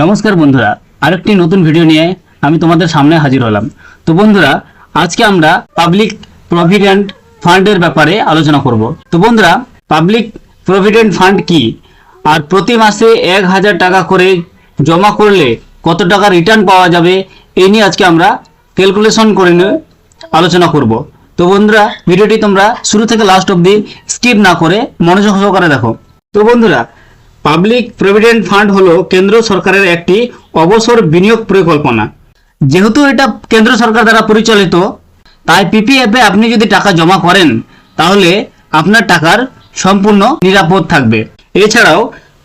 নমস্কার বন্ধুরা, আরেকটি নতুন ভিডিও নিয়ে আমি তোমাদের সামনে হাজির হলাম। তো বন্ধুরা, আজকে আমরা পাবলিক প্রভিডেন্ট ফান্ডের ব্যাপারে আলোচনা করব। তো বন্ধুরা পাবলিক প্রভিডেন্ট ফান্ড কি? আর প্রতি মাসে এক হাজার টাকা করে জমা করলে কত টাকা রিটার্ন পাওয়া যাবে এই নিয়ে আজকে আমরা ক্যালকুলেশন করে নিয়ে আলোচনা করব। তো বন্ধুরা ভিডিওটি তোমরা শুরু থেকে লাস্ট অবধি স্কিপ না করে মনোযোগ সহকারে দেখো। তো বন্ধুরা পাবলিক প্রভিডেন্ট ফান্ড হলো কেন্দ্র সরকারের একটি অবসর বিনিয়োগ পরিকল্পনা। যেহেতু এটা কেন্দ্র সরকার দ্বারা পরিচালিত, তাই পিপিএফে আপনি যদি টাকা জমা করেন, তাহলে আপনার টাকার সম্পূর্ণ নিরাপদ থাকবে। এছাড়াও,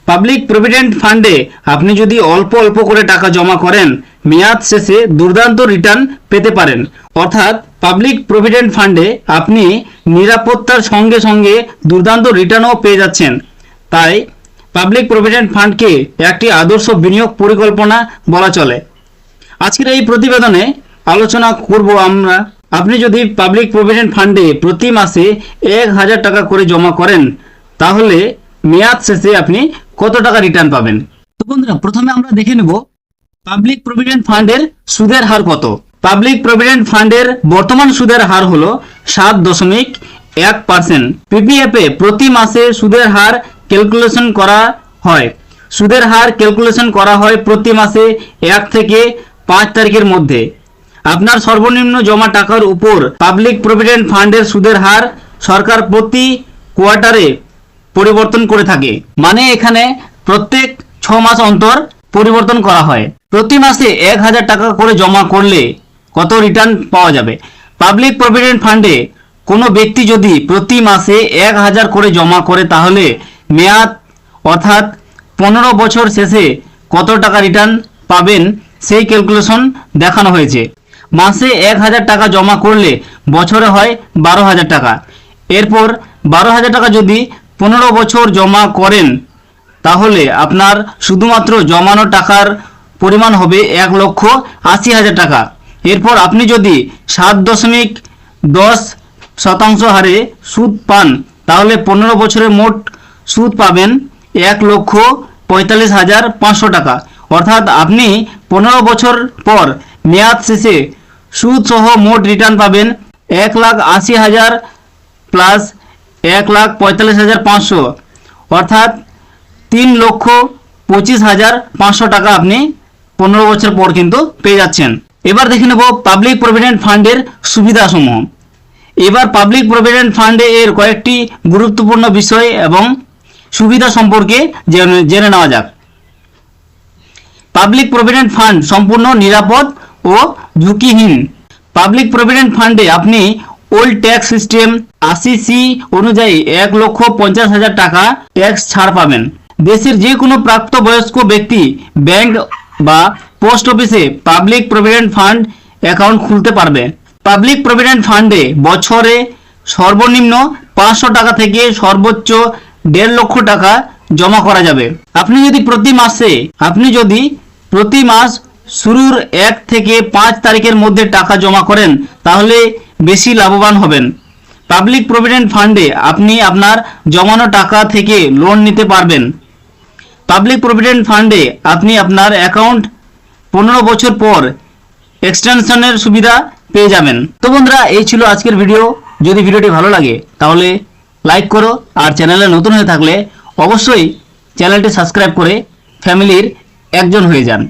পাবলিক প্রভিডেন্ট ফান্ডে আপনি যদি অল্প অল্প করে টাকা জমা করেন, মেয়াদ শেষে দুর্দান্ত রিটার্ন পেতে পারেন। অর্থাৎ, পাবলিক প্রভিডেন্ট ফান্ডে আপনি নিরাপত্তার সঙ্গে সঙ্গে দুর্দান্ত রিটার্নও পেয়ে যাচ্ছেন। তাই পাবলিক প্রভিডেন্ট ফান্ডকে একটি আদর্শ বিনিয়োগ পরিকল্পনা বলা চলে। আজকের এই প্রতিবেদনে আলোচনা করব আমরা, আপনি যদি পাবলিক প্রভিডেন্ট ফান্ডে প্রতি মাসে এক হাজার টাকা করে জমা করেন, তাহলে মেয়াদ শেষে আপনি কত টাকা রিটার্ন পাবেন? তো বন্ধুরা, প্রথমে আমরা দেখে নেব পাবলিক প্রভিডেন্ট ফান্ডের সুদের হার কত। পাবলিক প্রভিডেন্ট ফান্ডের বর্তমান সুদের হার হলো সাত দশমিক এক পার্সেন্ট। পিপিএফে প্রতি মাসে সুদের হার ক্যালকুলেশন করা হয়। সুদের হার ক্যালকুলেশন করা হয় প্রতি মাসে এক থেকে পাঁচ তারিখের মধ্যে। আপনার সর্বনিম্ন জমা টাকার উপর পাবলিক প্রভিডেন্ট ফান্ডের সুদের হার সরকার প্রতি কোয়ার্টারে পরিবর্তন করে থাকে। মানে এখানে প্রত্যেক ছ মাস অন্তর পরিবর্তন করা হয়। প্রতি মাসে এক হাজার টাকা করে জমা করলে কত রিটার্ন পাওয়া যাবে? পাবলিক প্রভিডেন্ট ফান্ডে কোনো ব্যক্তি যদি প্রতি মাসে এক হাজার করে জমা করে তাহলে মেয়াদ, অর্থাৎ পনেরো বছর শেষে কত টাকা রিটার্ন পাবেন সেই ক্যালকুলেশন দেখানো হয়েছে। মাসে এক হাজার টাকা জমা করলে বছরে হয় বারো হাজার টাকা। এরপর বারো হাজার টাকা যদি পনেরো বছর জমা করেন, তাহলে আপনার শুধুমাত্র জমানো টাকার পরিমাণ হবে এক লক্ষ আশি হাজার টাকা। এরপর আপনি যদি সাত দশমিক দশ শতাংশ হারে সুদ পান, তাহলে পনেরো বছরে মোট সুদ পাবেন এক লক্ষ পঁয়তাল্লিশ হাজার পাঁচশো টাকা। অর্থাৎ আপনি পনেরো বছর পর মেয়াদ শেষে সুদ সহ মোট রিটার্ন পাবেন এক লাখ আশি হাজার প্লাস এক লাখ পঁয়তাল্লিশ হাজার পাঁচশো। অর্থাৎ তিন লক্ষ পঁচিশ হাজার পাঁচশো টাকা আপনি পনেরো বছর পর কিন্তু পেয়ে যাচ্ছেন। এবার দেখে নেব পাবলিক প্রভিডেন্ট ফান্ডের সুবিধাসমূহ। এবার পাবলিক প্রভিডেন্ট ফান্ডে এর কয়েকটি গুরুত্বপূর্ণ বিষয় এবং সুবিধা সম্পর্কে জেনে নেওয়া যাক। পাবলিক প্রভিডেন্ট ফান্ড সম্পূর্ণ, নিরাপদ ও ঝুঁকিহীন। পাবলিক প্রভিডেন্ট ফান্ডে আপনি ওল্ড ট্যাক্স সিস্টেম আশি সি অনুযায়ী এক লক্ষ পঞ্চাশ হাজার টাকা ট্যাক্স ছাড় পাবেন। দেশের যে কোনো প্রাপ্তবয়স্ক ব্যক্তি ব্যাংক বা পোস্ট অফিসে পাবলিক প্রভিডেন্ট ফান্ড অ্যাকাউন্ট খুলতে পারবে। পাবলিক প্রভিডেন্ট ফান্ডে বছরে সর্বনিম্ন পাঁচশো টাকা থেকে সর্বোচ্চ দেড় লক্ষ টাকা জমা করা যাবে। আপনি যদি প্রতি মাসে, আপনি যদি প্রতি মাস শুরুর এক থেকে পাঁচ তারিখের মধ্যে টাকা জমা করেন, তাহলে বেশি লাভবান হবেন। পাবলিক প্রভিডেন্ট ফান্ডে আপনি আপনার জমানো টাকা থেকে লোন নিতে পারবেন। পাবলিক প্রভিডেন্ট ফান্ডে আপনি আপনার অ্যাকাউন্ট পনেরো বছর পর এক্সটেনশনের সুবিধা পেয়ে যাবেন। তো বন্ধুরা, এই ছিল আজকের ভিডিও। যদি ভিডিওটি ভালো লাগে, তাহলে লাইক করো আর চ্যানেলে নতুন হয়ে থাকলে অবশ্যই চ্যানেলটি সাবস্ক্রাইব করে ফ্যামিলির একজন হয়ে যান।